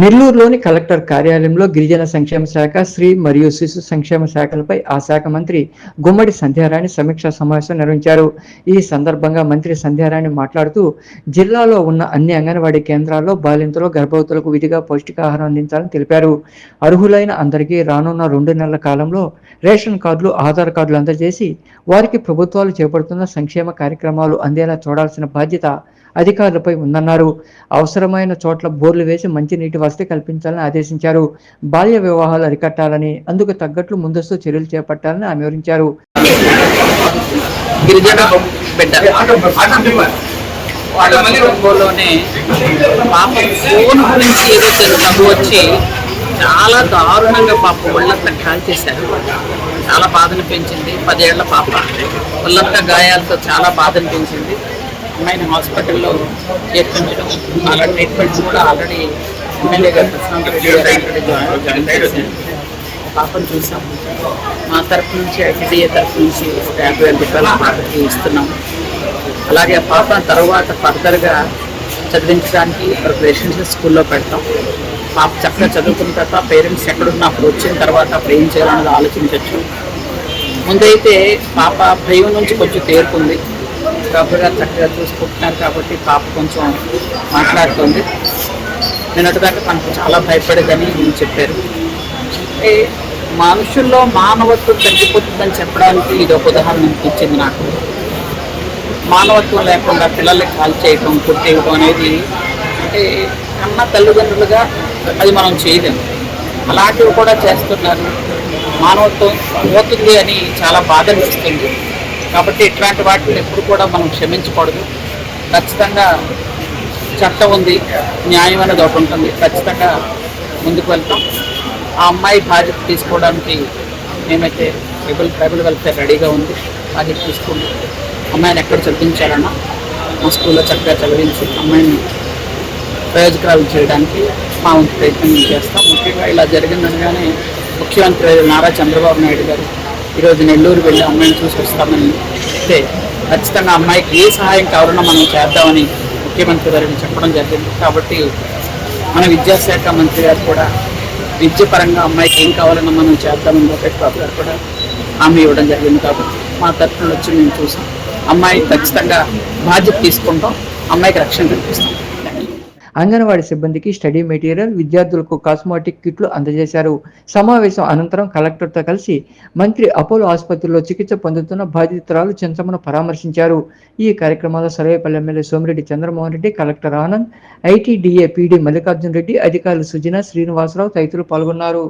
నెల్లూరులోని కలెక్టర్ కార్యాలయంలో గిరిజన సంక్షేమ శాఖ స్త్రీ మరియు శిశు సంక్షేమ శాఖలపై ఆ శాఖ మంత్రి గుమ్మడి సంధ్యారాణి సమీక్షా సమావేశం నిర్వహించారు. ఈ సందర్భంగా మంత్రి సంధ్యారాణి మాట్లాడుతూ జిల్లాలో ఉన్న అన్ని అంగన్వాడీ కేంద్రాల్లో బాలింతలు గర్భవతులకు విధిగా పౌష్టికాహారం అందించాలని తెలిపారు. అర్హులైన అందరికీ రానున్న రెండు నెలల కాలంలో రేషన్ కార్డులు ఆధార్ కార్డులు అందజేసి వారికి ప్రభుత్వాలు చేపడుతున్న సంక్షేమ కార్యక్రమాలు అందేలా చూడాల్సిన బాధ్యత అధికారులపై ఉందన్నారు. అవసరమైన చోట్ల బోర్లు వేసి మంచినీటి వసతి కల్పించాలని ఆదేశించారు. బాల్య వివాహాలు అరికట్టాలని అందుకు తగ్గట్లు ముందస్తు చర్యలు చేపట్టాలని ఆమె వివరించారు. పాప ఫోన్ గురించి వచ్చి చాలా దారుణంగా పాప ఒళ్ళంతా కాల్చేశారు చాలా బాధను పెంచింది పదేళ్ళ పాప. ఒళ్ళంతా గాయాలతో చాలా బాధను పెంచింది అమ్మాయిని హాస్పిటల్లో చేర్పించడం అలా ట్రీట్మెంట్ కూడా ఆల్రెడీ ఎమ్మెల్యే గారు ప్రశాంత్ పాపను చూసాం. మా తరఫు నుంచి ఐటీడీఏ తరఫు నుంచి ఒక యాభై వేల రూపాయల పాపకి ఇస్తున్నాం అలాగే ఆ పాప తర్వాత ఫర్దర్గా చదివించడానికి ప్రిపరేషన్స్ స్కూల్లో పెడతాం. పాప చక్కగా చదువుకున్న తర్వాత పేరెంట్స్ ఎక్కడున్నా అప్పుడు వచ్చిన తర్వాత అప్పుడు ఏం చేయాలన్నది ఆలోచించవచ్చు ముందైతే పాప భయం నుంచి కొంచెం తేరుకుంది. డాక్టర్ గారు చక్కగా చూసుకుంటున్నారు కాబట్టి పాప కొంచెం మాట్లాడుతుంది. నిన్నటిదాకా తనకు చాలా భయపడేదని చెప్పారు. మనుషుల్లో మానవత్వం తగ్గిపోతుందని చెప్పడానికి ఇది ఒక ఉదాహరణ అనిపించింది నాకు. మానవత్వం లేకుండా పిల్లల్ని కాల్ చేయటం కొట్టేయటం అనేది అంటే కన్న తల్లిదండ్రులుగా అది మనం చేయలేము అలాంటివి కూడా చేస్తున్నారు. మానవత్వం పోతుంది అని చాలా బాధ అనిపిస్తుంది. కాబట్టి ఇట్లాంటి వాటిని ఎప్పుడు కూడా మనం క్షమించకూడదు. ఖచ్చితంగా చట్టం ఉంది న్యాయం అనేది ఒకటి ఉంటుంది. ఖచ్చితంగా ముందుకు వెళ్తాం. ఆ అమ్మాయి బాధ్యత తీసుకోవడానికి మేమైతే ట్రైబల్ ట్రైబల్ వెల్ఫేర్ రెడీగా ఉంది. బాధ్యత తీసుకుంటాం అమ్మాయిని ఎక్కడ చదివించాలన్నా మా స్కూల్లో చక్కగా చదివించి అమ్మాయిని ప్రయోజకరాలు చేయడానికి మా వంతు ప్రయత్నం చేస్తాం. ముఖ్యంగా ఇలా జరిగిందనగానే ముఖ్యమంత్రి నారా చంద్రబాబు నాయుడు గారు ఈరోజు నెల్లూరు వెళ్ళి అమ్మాయిని చూసి వస్తామని చెప్తే ఖచ్చితంగా అమ్మాయికి ఏ సహాయం కావాలన్నా మనం చేద్దామని ముఖ్యమంత్రి గారిని చెప్పడం జరిగింది. కాబట్టి మన విద్యాశాఖ మంత్రి గారు కూడా విద్య పరంగా అమ్మాయికి ఏం కావాలన్నా మనం చేద్దామని లోకేష్ బాబు గారు కూడా హామీ ఇవ్వడం జరిగింది. కాబట్టి మా తరఫున వచ్చి మేము చూసాం. అమ్మాయి ఖచ్చితంగా బాధ్యత తీసుకుంటాం. అమ్మాయికి రక్షణ కల్పిస్తాం. అంగన్వాడీ సిబ్బందికి స్టడీ మెటీరియల్ విద్యార్థులకు కాస్మోటిక్ కిట్లు అందజేశారు. సమావేశం అనంతరం కలెక్టర్తో కలిసి మంత్రి అపోలో ఆసుపత్రిలో చికిత్స పొందుతున్న బాధితురాలు చెంచమ్మను పరామర్శించారు. ఈ కార్యక్రమంలో Sarvepalli MLA Somireddy Chandramohan Reddy collector Anand ITDA PD Mallikarjun Reddy అధికారులు సుజన శ్రీనివాసరావు తదితరులు పాల్గొన్నారు.